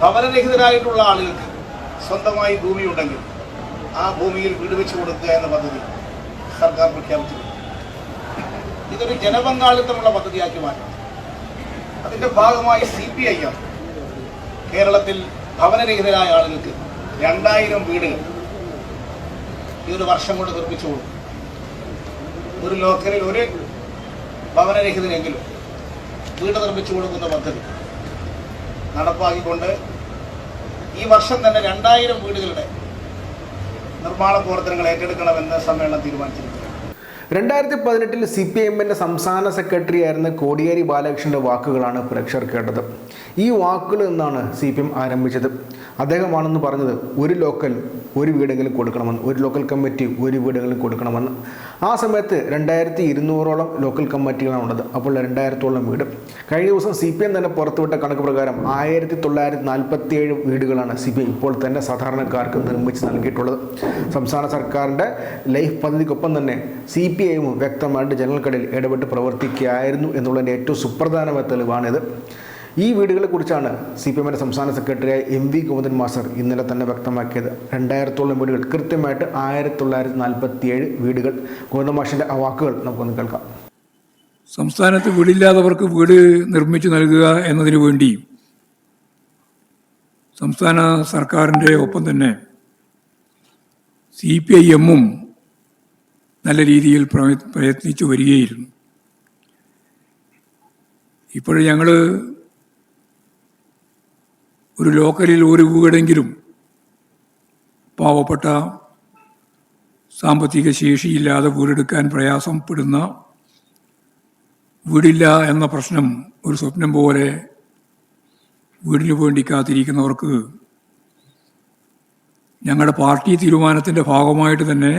ഭവനരഹിതരായിട്ടുള്ള ആളുകൾക്ക് സ്വന്തമായി ഭൂമി ഉണ്ടെങ്കിൽ ആ ഭൂമിയിൽ വീട് വെച്ച് കൊടുക്കുക എന്ന പദ്ധതി സർക്കാർ പ്രഖ്യാപിച്ചിട്ടുണ്ട്. ഇതൊരു ജനപങ്കാളിത്തമുള്ള പദ്ധതിയാക്കി മാറ്റണം അതിന്റെ ഭാഗമായി സി പി ഐ എം കേരളത്തിൽ ഭവനരഹിതരായ ആളുകൾക്ക് രണ്ടായിരം വീടുകൾ ഈ ഒരു വർഷം കൊണ്ട് നിർമ്മിച്ചു കൊടുക്കും. ഒരു ലോക്കലിൽ ഒരു ഭവനരഹിതനെങ്കിലും വീട് നിർമ്മിച്ചു കൊടുക്കുന്ന പദ്ധതി നടപ്പാക്കിക്കൊണ്ട് ഈ വർഷം തന്നെ രണ്ടായിരം വീടുകളുടെ നിർമ്മാണ പ്രവർത്തനങ്ങൾ ഏറ്റെടുക്കണമെന്ന് സമ്മേളനം തീരുമാനിച്ചിട്ടുണ്ട് രണ്ടായിരത്തി പതിനെട്ടിൽ സി പി എമ്മിന്റെ സംസ്ഥാന സെക്രട്ടറി ആയിരുന്ന കോടിയേരി ബാലകൃഷ്ണന്റെ വാക്കുകളാണ് പ്രേക്ഷകർ കേട്ടത്. ഈ വാക്കുകളിൽ നിന്നാണ് സി പി എം ആരംഭിച്ചത്. അദ്ദേഹമാണെന്ന് പറഞ്ഞത് ഒരു ലോക്കൽ ഒരു വീടെങ്കിലും കൊടുക്കണമെന്ന് ഒരു ലോക്കൽ കമ്മിറ്റി ഒരു വീടെങ്കിലും കൊടുക്കണമെന്ന്. ആ സമയത്ത് രണ്ടായിരത്തി ഇരുന്നൂറോളം ലോക്കൽ കമ്മിറ്റികളാണ് ഉള്ളത്. അപ്പോൾ രണ്ടായിരത്തോളം വീട്. കഴിഞ്ഞ ദിവസം സി പി എം തന്നെ പുറത്തുവിട്ട കണക്ക് പ്രകാരം ആയിരത്തി തൊള്ളായിരത്തി നാൽപ്പത്തി ഏഴ് വീടുകളാണ് സി പി എം ഇപ്പോൾ തന്നെ സാധാരണക്കാർക്ക് നിർമ്മിച്ച് നൽകിയിട്ടുള്ളത്. സംസ്ഥാന സർക്കാരിന്റെ ലൈഫ് പദ്ധതിക്കൊപ്പം തന്നെ സി പി ഐയും വ്യക്തമായിട്ട് ജനങ്ങൾക്കിടയിൽ ഇടപെട്ട് പ്രവർത്തിക്കുകയായിരുന്നു എന്നുള്ളതിന്റെ ഏറ്റവും സുപ്രധാനമായ തെളിവാണിത്. ഈ വീടുകളെക്കുറിച്ചാണ് സി പി എമ്മിന്റെ സംസ്ഥാന സെക്രട്ടറിയായ എം വി ഗോവിന്ദൻ മാസ്റ്റർ ഇന്നലെ തന്നെ വ്യക്തമാക്കിയത്. രണ്ടായിരത്തോളം വീടുകൾ കൃത്യമായിട്ട് ആയിരത്തി തൊള്ളായിരത്തി നാൽപ്പത്തി ഏഴ് വീടുകൾ. ഗോവിന്ദൻ മാഷിന്റെ വാക്കുകൾ നമുക്കൊന്ന് കേൾക്കാം. സംസ്ഥാനത്ത് വീടില്ലാത്തവർക്ക് വീട് നിർമ്മിച്ചു നൽകുക എന്നതിനു വേണ്ടി സംസ്ഥാന സർക്കാരിന്റെ ഒപ്പം തന്നെ സി പി ഐ എമ്മും നല്ല രീതിയിൽ പ്രയത്നിച്ചു വരികയായിരുന്നു. ഇപ്പോൾ ഞങ്ങൾ ഒരു ലോക്കലിൽ ഒരു വീടെങ്കിലും പാവപ്പെട്ട സാമ്പത്തിക ശേഷിയില്ലാതെ വീടെടുക്കാൻ പ്രയാസപ്പെടുന്ന വീടില്ല എന്ന പ്രശ്നം ഒരു സ്വപ്നം പോലെ വീടിനു വേണ്ടി കാത്തിരിക്കുന്നവർക്ക് ഞങ്ങളുടെ പാർട്ടി തീരുമാനത്തിന്റെ ഭാഗമായിട്ട് തന്നെ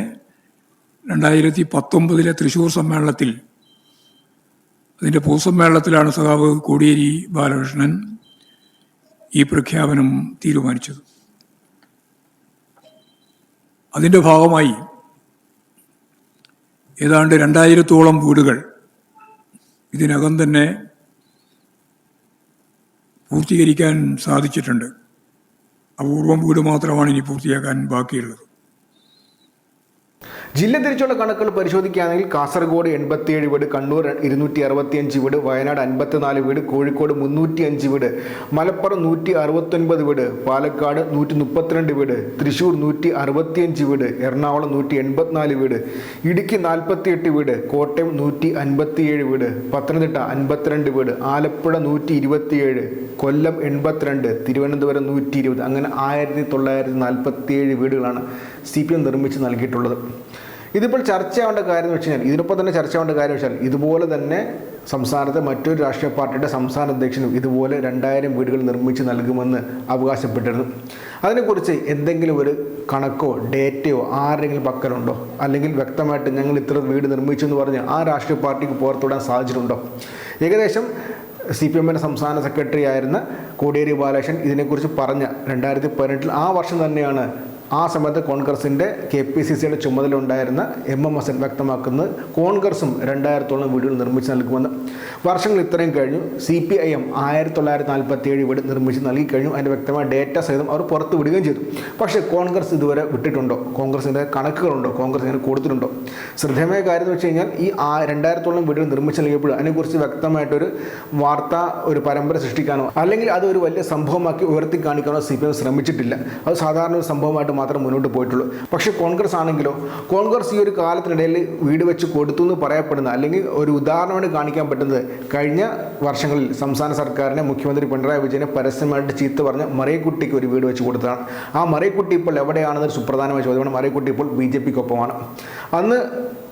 രണ്ടായിരത്തി പത്തൊമ്പതിലെ തൃശൂർ സമ്മേളനത്തിൽ അതിന്റെ പൊതുസമ്മേളനത്തിലാണ് സഖാവ് കോടിയേരി ബാലകൃഷ്ണൻ ഈ പ്രഖ്യാപനം തീരുമാനിച്ചത്. അതിന്റെ ഭാഗമായി ഏതാണ്ട് രണ്ടായിരത്തോളം വീടുകൾ ഇതിനകം തന്നെ പൂർത്തീകരിക്കാൻ സാധിച്ചിട്ടുണ്ട്. അപൂർവം വീട് മാത്രമാണ് ഇനി പൂർത്തിയാക്കാൻ ബാക്കിയുള്ളത്. ജില്ല തിരിച്ചുള്ള കണക്കുകൾ പരിശോധിക്കുകയാണെങ്കിൽ കാസർഗോഡ് എൺപത്തിയേഴ് വീട് കണ്ണൂർ ഇരുന്നൂറ്റി അറുപത്തിയഞ്ച് വീട് വയനാട് അൻപത്തിനാല് വീട് കോഴിക്കോട് മുന്നൂറ്റി അഞ്ച് വീട് മലപ്പുറം നൂറ്റി അറുപത്തൊൻപത് വീട് പാലക്കാട് നൂറ്റി മുപ്പത്തിരണ്ട് വീട് തൃശൂർ നൂറ്റി അറുപത്തിയഞ്ച് വീട് എറണാകുളം നൂറ്റി എൺപത്തിനാല് വീട് ഇടുക്കി നാൽപ്പത്തിയെട്ട് വീട് കോട്ടയം നൂറ്റി അൻപത്തിയേഴ് വീട് പത്തനംതിട്ട അൻപത്തിരണ്ട് വീട് ആലപ്പുഴ നൂറ്റി ഇരുപത്തിയേഴ് കൊല്ലം എൺപത്തിരണ്ട് തിരുവനന്തപുരം നൂറ്റി ഇരുപത് അങ്ങനെ ആയിരത്തി തൊള്ളായിരത്തി നാൽപ്പത്തിയേഴ് വീടുകളാണ് സി പി എം നിർമ്മിച്ച് നൽകിയിട്ടുള്ളത്. ഇതിപ്പോൾ ചർച്ചയാവേണ്ട കാര്യം എന്ന് വെച്ച് കഴിഞ്ഞാൽ ഇതിനൊപ്പം തന്നെ ചർച്ചയാവേണ്ട കാര്യം വെച്ചാൽ ഇതുപോലെ തന്നെ സംസ്ഥാനത്തെ മറ്റൊരു രാഷ്ട്രീയ പാർട്ടിയുടെ സംസ്ഥാന അധ്യക്ഷനും ഇതുപോലെ രണ്ടായിരം വീടുകൾ നിർമ്മിച്ച് നൽകുമെന്ന് അവകാശപ്പെട്ടിരുന്നു. അതിനെക്കുറിച്ച് എന്തെങ്കിലും ഒരു കണക്കോ ഡേറ്റയോ ആരെങ്കിലും പക്കലുണ്ടോ? അല്ലെങ്കിൽ വ്യക്തമായിട്ട് ഞങ്ങൾ ഇത്ര വീട് നിർമ്മിച്ചു എന്ന് പറഞ്ഞ് ആ രാഷ്ട്രീയ പാർട്ടിക്ക് പുറത്തുവിടാൻ സാധിച്ചിട്ടുണ്ടോ ഏകദേശം സി പി എമ്മിന്റെ സംസ്ഥാന സെക്രട്ടറി ആയിരുന്ന കോടിയേരി ബാലകൃഷ്ണൻ ഇതിനെക്കുറിച്ച് പറഞ്ഞ രണ്ടായിരത്തി പതിനെട്ടിൽ ആ വർഷം തന്നെയാണ് ആ സമയത്ത് കോൺഗ്രസിന്റെ കെ പി സി സിയുടെ ചുമതല ഉണ്ടായിരുന്ന എം എം ഹസൻ വ്യക്തമാക്കുന്നത് കോൺഗ്രസും രണ്ടായിരത്തോളം വീടുകൾ നിർമ്മിച്ച് നൽകുമെന്ന് വർഷങ്ങൾ ഇത്രയും കഴിഞ്ഞു. സി പി ഐ എം ആയിരത്തി തൊള്ളായിരത്തി നാൽപ്പത്തി ഏഴ് വീട് നിർമ്മിച്ച് നൽകി കഴിഞ്ഞു. അതിന്റെ വ്യക്തമായ ഡേറ്റ സഹിതം അവർ പുറത്ത് വിടുകയും ചെയ്തു. പക്ഷേ കോൺഗ്രസ് ഇതുവരെ വിട്ടിട്ടുണ്ടോ? കോൺഗ്രസിന്റെ കണക്കുകളുണ്ടോ? കോൺഗ്രസ് ഇങ്ങനെ കൊടുത്തിട്ടുണ്ടോ? ശ്രദ്ധേയമായ കാര്യം എന്ന് വെച്ച് കഴിഞ്ഞാൽ ഈ ആ രണ്ടായിരത്തോളം വീടുകൾ നിർമ്മിച്ച് നൽകിയപ്പോൾ അതിനെക്കുറിച്ച് വ്യക്തമായിട്ടൊരു വാർത്ത ഒരു പരമ്പര സൃഷ്ടിക്കാനോ അല്ലെങ്കിൽ അത് ഒരു വലിയ സംഭവമാക്കി ഉയർത്തി കാണിക്കാനോ സി പി എം ശ്രമിച്ചിട്ടില്ല. അത് സാധാരണ ഒരു സംഭവമായിട്ട് മാത്രം മുന്നോട്ട് പോയിട്ടുള്ളൂ. പക്ഷേ കോൺഗ്രസ് ആണെങ്കിലോ കോൺഗ്രസ് ഈ ഒരു കാലത്തിനിടയിൽ വീട് വെച്ച് കൊടുത്തു എന്ന് പറയപ്പെടുന്ന അല്ലെങ്കിൽ ഒരു ഉദാഹരണമായിട്ട് കാണിക്കാൻ പറ്റുന്നത് കഴിഞ്ഞ വർഷങ്ങളിൽ സംസ്ഥാന സർക്കാരിനെ മുഖ്യമന്ത്രി പിണറായി വിജയനെ പരസ്യമായിട്ട് ചീത്ത പറഞ്ഞ മറിയക്കുട്ടിക്ക് ഒരു വീട് വെച്ച് കൊടുത്തതാണ്. ആ മറിയക്കുട്ടി ഇപ്പോൾ എവിടെയാണെന്നൊരു സുപ്രധാനമായ ചോദ്യമാണ്. മറിയക്കുട്ടി ഇപ്പോൾ ബി ജെ പിക്കൊപ്പമാണ്. അന്ന്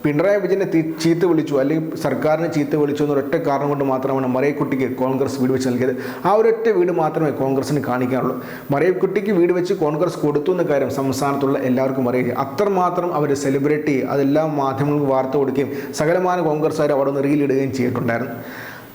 പിണറായി വിജയനെ ചീത്ത വിളിച്ചു അല്ലെങ്കിൽ സർക്കാരിനെ ചീത്ത വിളിച്ചു എന്നൊരൊറ്റ കാരണം കൊണ്ട് മാത്രമാണ് മറിയക്കുട്ടിക്ക് കോൺഗ്രസ് വീട് വെച്ച് നൽകിയത്. ആ ഒരൊറ്റ വീട് മാത്രമേ കോൺഗ്രസിന് കാണിക്കാറുള്ളൂ. മറിയക്കുട്ടിക്ക് വീട് വെച്ച് കോൺഗ്രസ് കൊടുത്തു എന്ന കാര്യം സംസ്ഥാനത്തുള്ള എല്ലാവർക്കും അറിയുക. അത്രമാത്രം അവർ സെലിബ്രേറ്റ് ചെയ്യുക അതെല്ലാം മാധ്യമങ്ങൾക്ക് വാർത്ത കൊടുക്കുകയും സകലമാന കോൺഗ്രസ്സുകാർ അവിടെ നിന്ന് റീലിടുകയും ചെയ്തിട്ടുണ്ടായിരുന്നു.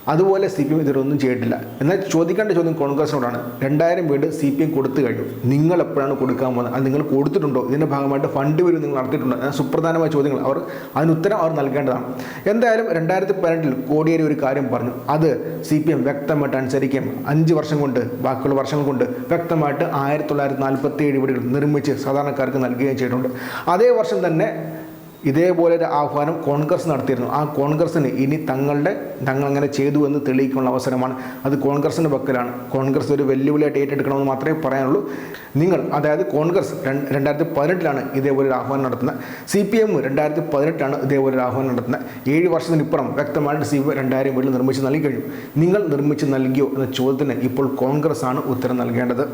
അതുപോലെ സി പി എം ഇതൊന്നും ചെയ്തിട്ടില്ല. എന്നാൽ ചോദിക്കേണ്ട ചോദ്യം കോൺഗ്രസിനോടാണ്. രണ്ടായിരം വീട് സി പി എം കൊടുത്തു കഴിഞ്ഞു. നിങ്ങൾ എപ്പോഴാണ് കൊടുക്കാൻ പോകുന്നത്? അത് നിങ്ങൾ കൊടുത്തിട്ടുണ്ടോ? ഇതിന്റെ ഭാഗമായിട്ട് ഫണ്ട് വരും നിങ്ങൾ നടത്തിയിട്ടുണ്ടോ? അങ്ങനെ സുപ്രധാനമായ ചോദ്യങ്ങൾ. അവർ അതിന് ഉത്തരം അവർ നൽകേണ്ടതാണ്. എന്തായാലും രണ്ടായിരത്തി പതിനെട്ടിൽ കോടിയേരി ഒരു കാര്യം പറഞ്ഞു. അത് സി പി എം വ്യക്തമായിട്ട് അനുസരിക്കും അഞ്ച് വർഷം കൊണ്ട് ബാക്കിയുള്ള വർഷങ്ങൾ കൊണ്ട് വ്യക്തമായിട്ട് ആയിരത്തി തൊള്ളായിരത്തി നാൽപ്പത്തി ഏഴ് വീടുകൾ നിർമ്മിച്ച് സാധാരണക്കാർക്ക് നൽകുകയും ചെയ്തിട്ടുണ്ട്. അതേ വർഷം തന്നെ ഇതേപോലെ ഒരു ആഹ്വാനം കോൺഗ്രസ് നടത്തിയിരുന്നു. ആ കോൺഗ്രസ്സിന് ഇനി തങ്ങളുടെ തങ്ങൾ അങ്ങനെ ചെയ്തു എന്ന് തെളിയിക്കാനുള്ള അവസരമാണ്. അത് കോൺഗ്രസിന്റെ പക്കലാണ്. കോൺഗ്രസ് ഒരു വെല്ലുവിളിയായിട്ട് ഏറ്റെടുക്കണമെന്ന് മാത്രമേ പറയാനുള്ളൂ. നിങ്ങൾ അതായത് കോൺഗ്രസ് രണ്ട് രണ്ടായിരത്തി പതിനെട്ടിലാണ് ഇതേപോലെ ഒരു ആഹ്വാനം നടത്തുന്നത്. സി പി എം രണ്ടായിരത്തി പതിനെട്ടാണ് ഇതേപോലെ ഒരു ആഹ്വാനം നടത്തുന്നത്. ഏഴ് വർഷത്തിനിപ്പുറം വ്യക്തമായിട്ട് സി പി രണ്ടായിരം വീട് നിർമ്മിച്ച് നൽകി കഴിഞ്ഞു. നിങ്ങൾ നിർമ്മിച്ച് നൽകിയോ എന്ന ചോദ്യത്തിന് ഇപ്പോൾ കോൺഗ്രസ് ആണ് ഉത്തരം നൽകേണ്ടത്.